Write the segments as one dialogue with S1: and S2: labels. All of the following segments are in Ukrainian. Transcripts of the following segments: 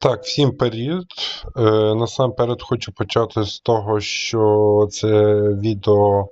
S1: Так, всім. Е, насамперед хочу почати з того, що це відео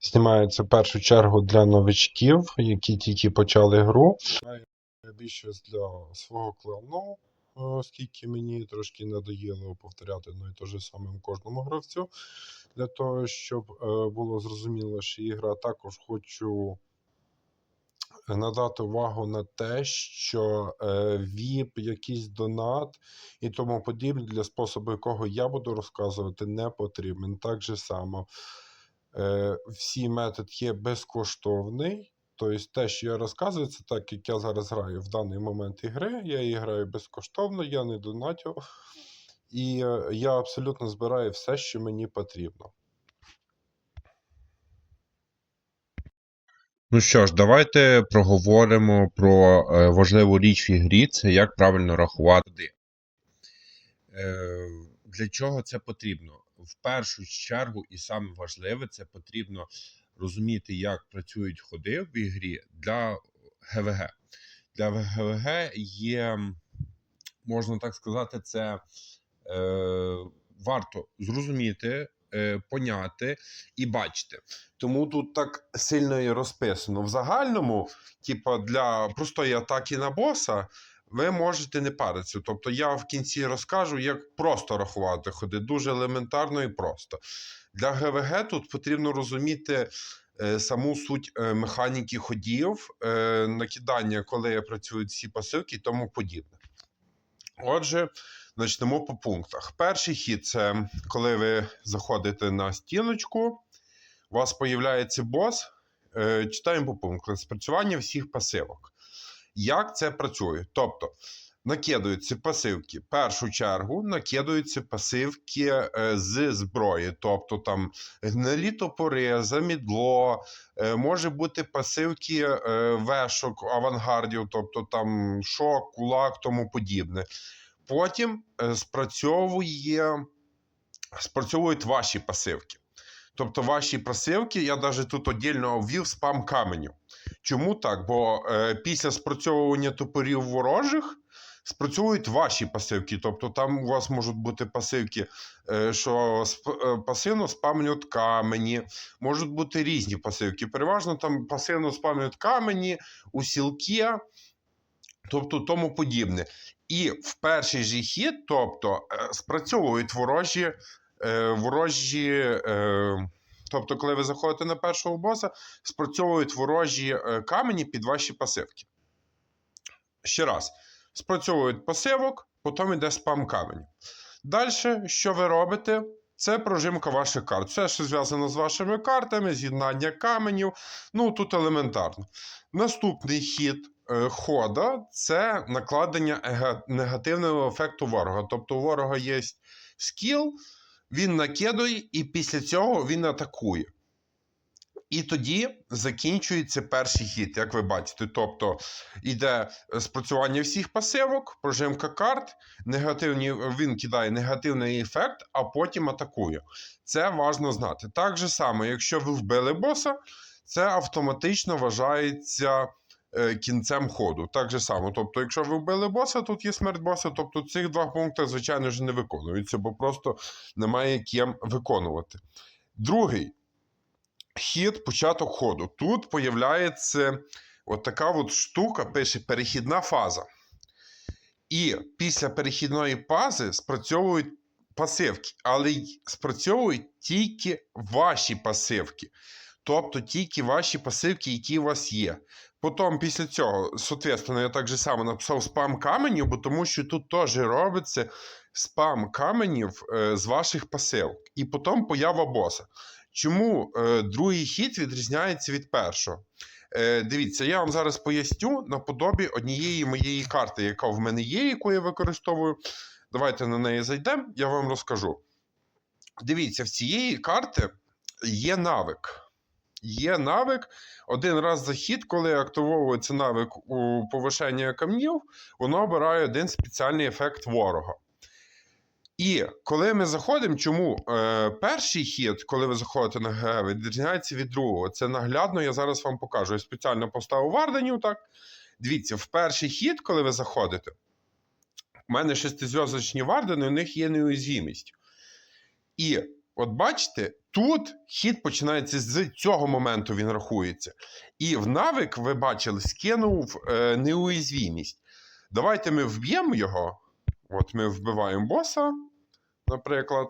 S1: знімається в першу чергу для новичків, які тільки почали гру. Знаю більше для свого клану, е, оскільки мені трошки надоїло повторяти одно і те ж саме кожному гравцю. Для того, щоб е, було зрозуміло, що ігра також хочу надати увагу на те, що е, VIP, якийсь донат і тому подібне для способу, якого я буду розказувати, не потрібен. Так же само е, всі метод є безкоштовний. Тобто те, що я розказую, це так, як я зараз граю в даний момент ігри. Я її граю безкоштовно, я не донатю. І е, я абсолютно збираю все, що мені потрібно.
S2: Ну що ж, давайте проговоримо про е, важливу річ в ігрі, це як правильно рахувати. Е, для чого це потрібно? В першу чергу, і саме важливе, це потрібно розуміти, як працюють ходи в ігрі для ГВГ. Для ГВГ є, можна так сказати, це е, варто зрозуміти, поняти і бачити.
S1: Тому тут так сильно і розписано. В загальному, типу, для простої атаки на боса, ви можете не паритися. Тобто я в кінці розкажу, як просто рахувати ходи. Дуже елементарно і просто. Для ГВГ тут потрібно розуміти е, саму суть е, механіки ходів, е, накидання, коли працюють всі пасивки і тому подібне. Отже, почнемо по пунктах. Перший хід це коли ви заходите на стіночку у вас появляється бос. Е, читаємо по пунктам. Спрацювання всіх пасивок. Як це працює? Тобто накидаються пасивки. В першу чергу накидаються пасивки е, з зброї, тобто там гнилі топори, замідло, е, може бути пасивки е, вешок, авангардів, тобто там шок, кулак, тому подібне. Потім спрацьовує, спрацьовують ваші пасивки. Тобто ваші пасивки, я навіть тут віддільно ввів спам каменю. Чому так? Бо е, після спрацьовування топорів ворожих спрацьовують ваші пасивки. Тобто там у вас можуть бути пасивки, е, що е, пасивно спамлюють камені, можуть бути різні пасивки. Переважно там пасивно спамлюють камені, усілки, тобто тому подібне. І в перший же хід, тобто, е, спрацьовують ворожі е, ворожі. Е, тобто, коли ви заходите на першого боса, спрацьовують ворожі е, камені під ваші пасивки. Ще раз, спрацьовують пасивок, потім йде спам каменю. Далі, що ви робите? Це прожимка ваших карт. Все, що зв'язано з вашими картами, з'єднання каменів. Ну, тут елементарно. Наступний хід е, хода це накладення негативного ефекту ворога. Тобто, у ворога є скіл, він накидує, і після цього він атакує. І тоді закінчується перший хід, як ви бачите. Тобто йде е, спрацювання всіх пасивок, прожимка карт, негативні, він кидає негативний ефект, а потім атакує. Це важливо знати. Так же само, якщо ви вбили боса, це автоматично вважається е, кінцем ходу. Так же само. Тобто, якщо ви вбили боса, тут є смерть боса, тобто цих два пункти, звичайно ж, не виконуються, бо просто немає ким виконувати. Другий хід, початок ходу. Тут появляється от така от штука, пише перехідна фаза. І після перехідної фази спрацьовують пасивки, але спрацьовують тільки ваші пасивки. Тобто тільки ваші пасивки, які у вас є. Потім, після цього, соответственно, я так же само написав спам каменів, бо тому що тут теж робиться спам каменів е, з ваших пасивок. І потім поява боса. Чому е, другий хід відрізняється від першого? Е, дивіться, я вам зараз поясню наподобі однієї моєї карти, яка в мене є, яку я використовую. Давайте на неї зайдемо, я вам розкажу. Дивіться, в цієї карти є навик. Є навик. Один раз за хід, коли активовується навик у повишення камнів, воно обирає один спеціальний ефект ворога. І коли ми заходимо, чому е, перший хід, коли ви заходите на ГГ, відрізняється від другого. Це наглядно, я зараз вам покажу. Я спеціально поставив варденів, так. Дивіться, в перший хід, коли ви заходите, У мене шестизв'язочні вардени, у них є неуязвімість. І от бачите, тут хід починається з цього моменту, він рахується. І в навик, ви бачили, скинув е, неуязвімість. Давайте ми вб'ємо його. От ми вбиваємо боса, наприклад.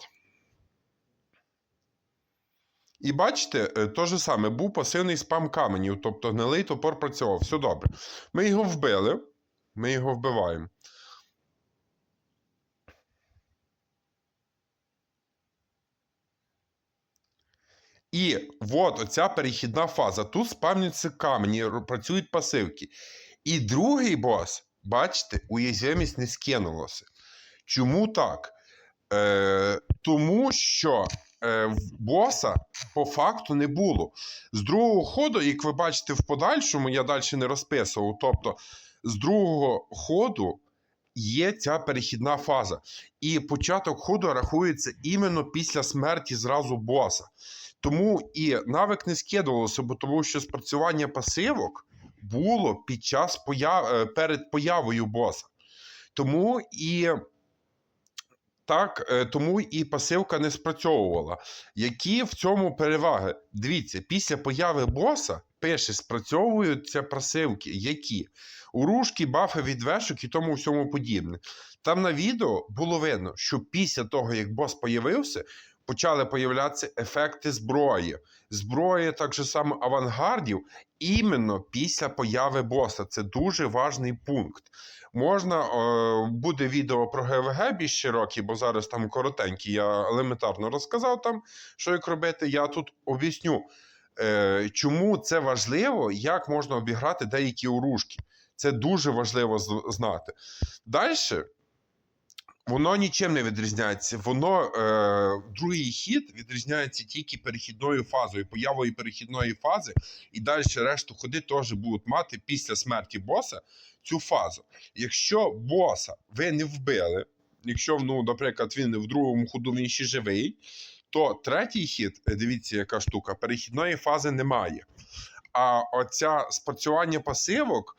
S1: І бачите, е, то же саме, був пасивний спам каменів, тобто гнилий топор працював. Все добре. Ми його вбили. Ми його вбиваємо. І от оця перехідна фаза. Тут спавняться камені, працюють пасивки. І другий бос, бачите, уязвимість не скинулося. Чому так? Е, тому що е, боса по факту не було. З другого ходу, як ви бачите в подальшому, я далі не розписував. Тобто, з другого ходу є ця перехідна фаза. І початок ходу рахується іменно після смерті зразу боса. Тому і навик не скидувалося, бо тому що спрацювання пасивок було під час появ... е, перед появою боса. Тому і так, е, тому і пасивка не спрацьовувала. Які в цьому переваги? Дивіться, після появи боса пише, спрацьовуються пасивки, які урушки, бафи від вешок і тому всьому подібне. Там на відео було видно, що після того, як бос появився, почали появлятися ефекти зброї. Зброї так же само авангардів іменно після появи боса. Це дуже важний пункт. Можна е, буде відео про ГВГ більш широкі, бо зараз там коротенькі. Я елементарно розказав там, що як робити. Я тут об'ясню, е, чому це важливо, як можна обіграти деякі урушки. Це дуже важливо знати. Далі. Воно нічим не відрізняється. Воно е, другий хід відрізняється тільки перехідною фазою, появою перехідної фази, і далі решту ходи теж будуть мати після смерті боса цю фазу. Якщо боса ви не вбили, якщо, ну, наприклад, він в другому ходу він ще живий, то третій хід, е, дивіться, яка штука, перехідної фази немає. А оця спрацювання пасивок,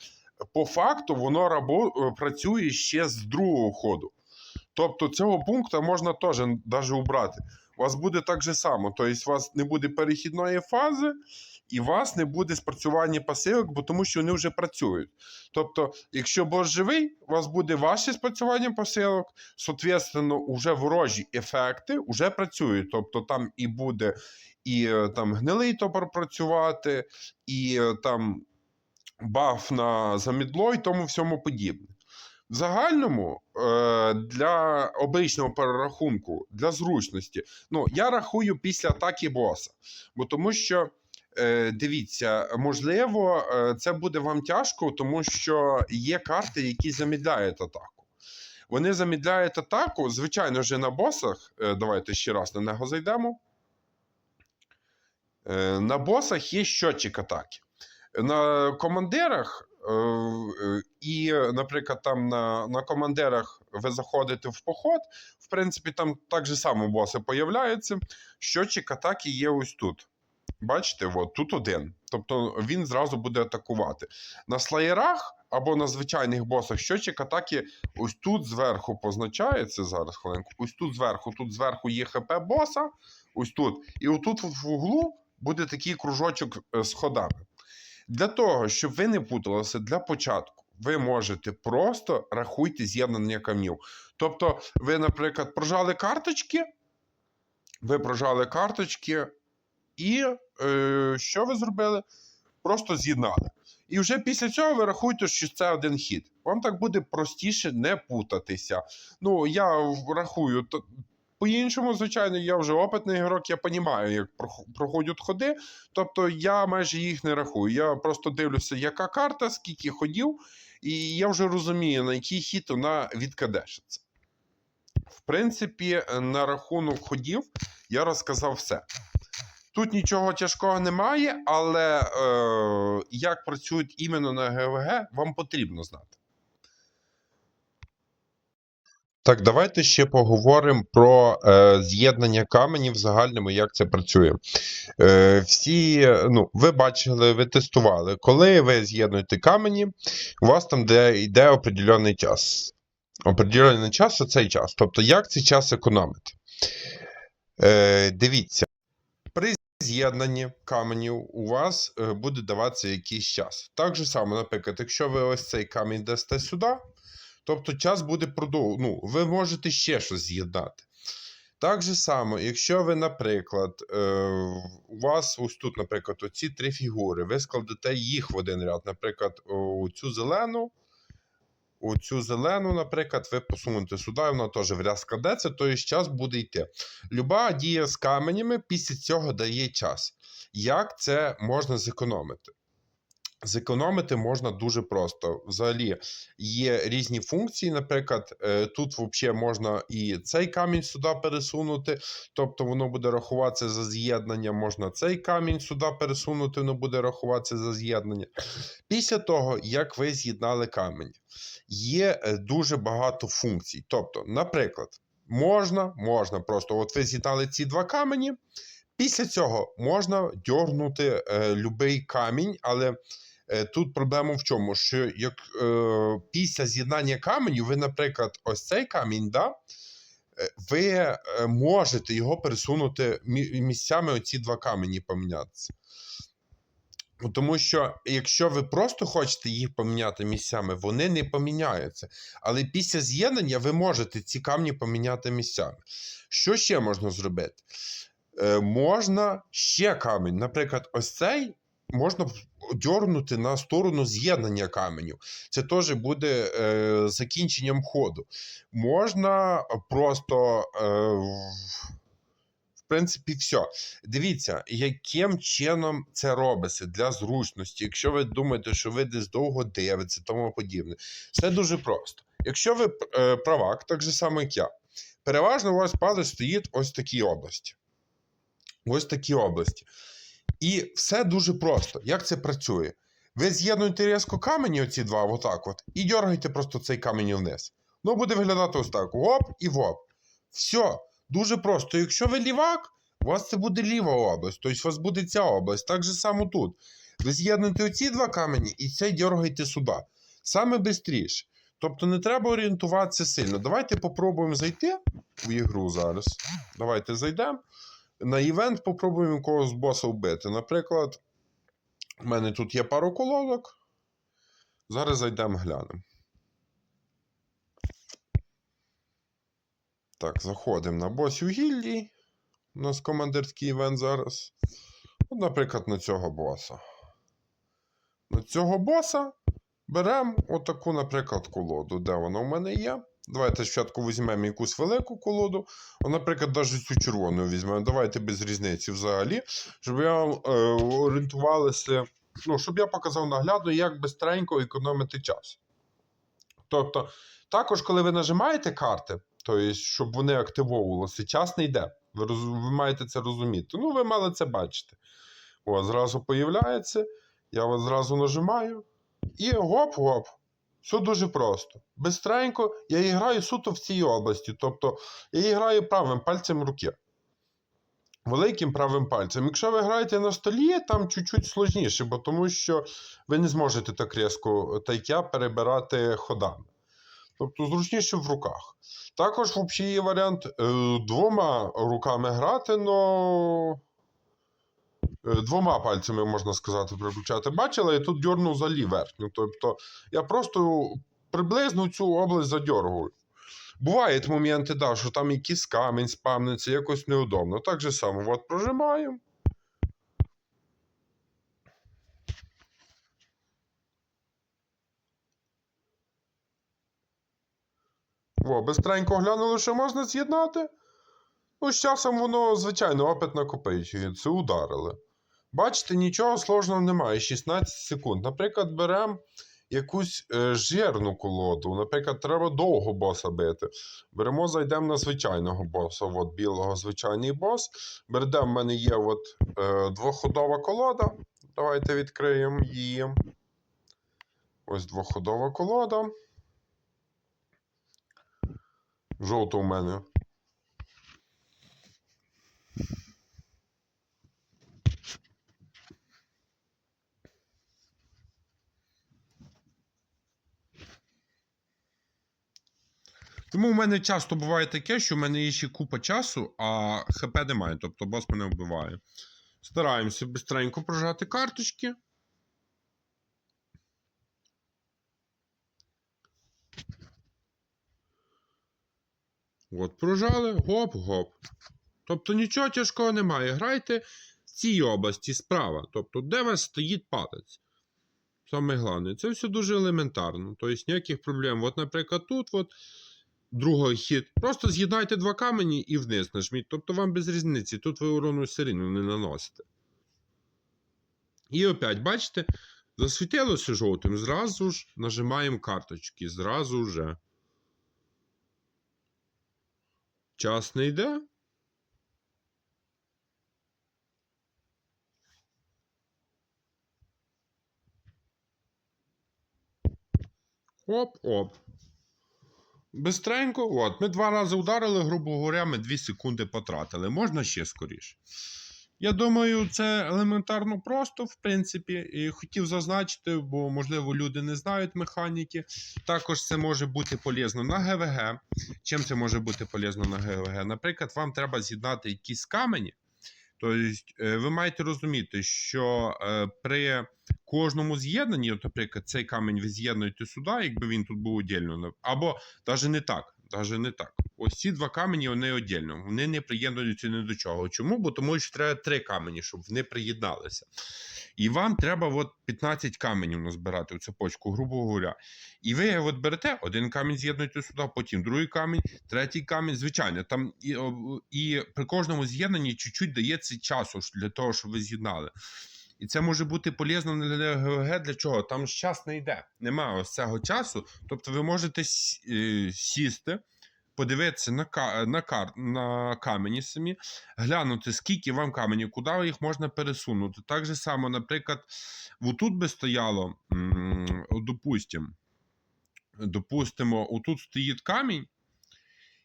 S1: по факту, воно рабо, е, працює ще з другого ходу. Тобто цього пункту можна теж навіть убрати. У вас буде так же само. Тобто, у вас не буде перехідної фази, і у вас не буде спрацювання пасивок, бо тому що вони вже працюють. Тобто, якщо бос живий, у вас буде ваше спрацювання посилок, соответственно, уже ворожі ефекти вже працюють. Тобто там і буде і е, там гнилий топор працювати, і е, там баф на замідло і тому всьому подібне. В загальному е, для обичного перерахунку, для зручності, ну я рахую після атаки боса. Бо тому що, е, дивіться, можливо, е, це буде вам тяжко, тому що є карти, які замідляють атаку. Вони замідляють атаку, звичайно вже на босах. Давайте ще раз на нього зайдемо. На босах є щотчик атаки. На командирах і, наприклад, там на, на командирах ви заходите в поход, в принципі, там так же само боси появляються. Щотчик атаки є ось тут. Бачите, от, тут один. Тобто він зразу буде атакувати. На слаєрах або на звичайних босах щотчик атаки ось тут зверху позначається. Зараз хвилинку. Ось тут зверху, тут зверху є ХП боса, ось тут. І отут в углу буде такий кружочок е, з ходами. Для того, щоб ви не путалися для початку, ви можете просто рахуйте з'єднання камнів. Тобто, ви, наприклад, прожали карточки, ви прожали карточки, і е, що ви зробили? Просто з'єднали. І вже після цього ви рахуєте, що це один хід. Вам так буде простіше не путатися. Ну, я рахую то- по-іншому, звичайно, я вже опитний ігрок, я розумію, як проходять ходи. Тобто я майже їх не рахую. Я просто дивлюся, яка карта, скільки ходів, і я вже розумію, на який хід вона відкадешиться. В принципі, на рахунок ходів я розказав все. Тут нічого тяжкого немає, але е, як працюють іменно на ГВГ, вам потрібно знати. Так, давайте ще поговоримо про е, з'єднання каменів в загальному, як це працює. Е, всі, ну, ви бачили, ви тестували. Коли ви з'єднуєте камені, у вас там де, йде определений час. определений час це цей час. Тобто, як цей час економити? Е, дивіться, при з'єднанні каменів у вас е, буде даватися якийсь час. Так же само, наприклад, якщо ви ось цей камінь дасте сюди, тобто час буде продов... ну, ви можете ще щось з'єднати. Так же само, якщо ви, наприклад, е, у вас ось тут, наприклад, оці три фігури, ви складете їх в один ряд, наприклад, у цю зелену, у цю зелену, наприклад, ви посунете сюди, і вона теж в ряд складеться, то час буде йти. Люба дія з каменями після цього дає час. Як це можна зекономити? Зекономити можна дуже просто. Взагалі є різні функції. Наприклад, е, тут взагалі можна і цей камінь сюди пересунути, тобто воно буде рахуватися за з'єднання. Можна цей камінь сюди пересунути, воно буде рахуватися за з'єднання. Після того, як ви з'єднали камінь, є е, дуже багато функцій. Тобто, наприклад, можна, можна просто, от ви з'єднали ці два камені. Після цього можна дьорнути е, любий камінь, але тут проблема в чому? Що як е, після з'єднання каменю, ви, наприклад, ось цей камінь, да, е, ви е, можете його пересунути місцями оці два камені помінятися. Тому що якщо ви просто хочете їх поміняти місцями, вони не поміняються. Але після з'єднання ви можете ці камні поміняти місцями. Що ще можна зробити? Е, можна ще камінь. Наприклад, ось цей можна дьорнути на сторону з'єднання каменю. Це теж буде е, закінченням ходу. Можна просто. Е, в- в принципі, все. Дивіться, яким чином це робиться для зручності. Якщо ви думаєте, що ви десь довго дивитеся, тому подібне. Все дуже просто. Якщо ви е, правак, так же само, як я, переважно у вас палець стоїть ось в такій області. Ось такі області. І все дуже просто. Як це працює? Ви з'єднуєте різко камені, оці два, отак от, і дергаєте просто цей камінь вниз. Ну, буде виглядати ось так: оп і воп. Все. Дуже просто. Якщо ви лівак, у вас це буде ліва область, тобто у вас буде ця область. Так же само тут. Ви з'єднуєте оці два камені і цей дергаєте сюди. Саме швидше. Тобто не треба орієнтуватися сильно. Давайте попробуємо зайти в ігру зараз. Давайте зайдемо. На івент попробуємо якогось боса вбити. Наприклад, у мене тут є пару колодок. Зараз зайдемо глянемо. Так, заходимо на босів гільдії. У нас командирський івент зараз. От, наприклад, на цього боса. На цього боса беремо отаку, наприклад, колоду. Де вона у мене є? Давайте спочатку візьмемо якусь велику колоду. О, наприклад, навіть цю червону візьмемо. Давайте без різниці взагалі. Щоб я вам е, орієнтувалися. Ну, щоб я показав наглядно, як бистренько економити час. Тобто, також, коли ви нажимаєте карти, тобто, щоб вони активовувалися, час не йде. Ви, роз... ви маєте це розуміти. Ну, ви мали це бачити. О, зразу появляється. Я от зразу нажимаю. І гоп-гоп. Все дуже просто. Бистренько я граю суто в цій області. Тобто я граю правим пальцем руки. Великим правим пальцем. Якщо ви граєте на столі, там чуть-чуть сложніше, бо тому що ви не зможете так різко, так я, перебирати ходами. Тобто зручніше в руках. Також взагалі є варіант е, двома руками грати, но е, двома пальцями, можна сказати, переключати. Бачили, я тут дьорнув взагалі верхню. Тобто я просто приблизно цю область задьоргую. Бувають моменти, да, що там якийсь камінь спамниться, якось неудобно. Так же само, от прожимаємо. О, бистренько глянули, що можна з'єднати. Ну, з часом воно, звичайно, опит накопичується, ударили. Бачите, нічого сложного немає. 16 секунд. Наприклад, беремо якусь е, жирну колоду. Наприклад, треба довго боса бити. Беремо, зайдемо на звичайного боса. От білого звичайний бос. Беремо, в мене є от, е, двоходова колода. Давайте відкриємо її. Ось двоходова колода. Жовта у мене. Тому в мене часто буває таке, що в мене є ще купа часу, а ХП немає, тобто бос мене вбиває. Стараємося бистренько прожати карточки. От, прожали, гоп-гоп. Тобто нічого тяжкого немає. Грайте в цій області справа. Тобто, де у вас стоїть палець. Саме головне, це все дуже елементарно. Тобто ніяких проблем. От, наприклад, тут от, другий хід. Просто з'єднайте два камені і вниз нажміть. Тобто вам без різниці. Тут ви урону все рівно не наносите. І опять, бачите, засвітилося жовтим. Зразу ж нажимаємо карточки. Зразу же. Час не йде. Оп-оп. Бистренько, от, ми два рази ударили, грубо говоря, ми 2 секунди потратили. Можна ще скоріше. Я думаю, це елементарно просто, в принципі, і хотів зазначити, бо, можливо, люди не знають механіки. Також це може бути полезно на ГВГ. Чим це може бути полезно на ГВГ? Наприклад, вам треба з'єднати якісь камені. Тобто, е, ви маєте розуміти, що е, при кожному з'єднанні, от, наприклад, цей камінь ви з'єднуєте сюди, якби він тут був віддільно, або навіть не так. Навіть не так. Ось ці два камені вони віддільно. Вони не приєднуються ні до чого. Чому? Бо тому що треба три камені, щоб вони приєдналися. І вам треба от 15 каменів назбирати в цепочку, грубо говоря. І ви от берете один камінь, з'єднуєте сюди, потім другий камінь, третій камінь. Звичайно, там і, і при кожному з'єднанні чуть-чуть дається часу для того, щоб ви з'єднали. І це може бути полезно для ГВГ. Для чого? Там ж час не йде. Немає ось цього часу. Тобто ви можете е, сісти, подивитися на, на, на камені самі, глянути, скільки вам каменів, куди їх можна пересунути. Так же само, наприклад, отут би стояло, допустимо, допустимо, отут стоїть камінь,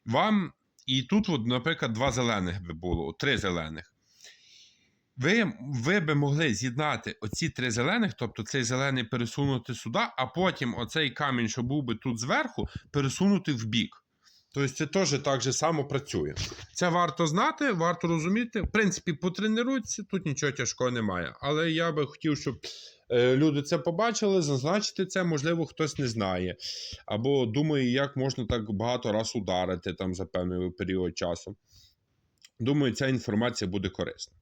S1: вам, і тут, от, наприклад, два зелених би було, три зелених. Ви, ви би могли з'єднати оці три зелених, тобто цей зелений пересунути сюди, а потім оцей камінь, що був би тут зверху, пересунути в бік. Тобто це теж так же само працює. Це варто знати, варто розуміти. В принципі, потренуйтеся, тут нічого тяжкого немає. Але я би хотів, щоб е, люди це побачили, зазначити це, можливо, хтось не знає. Або думає, як можна так багато раз ударити там за певний період часу. Думаю, ця інформація буде корисна.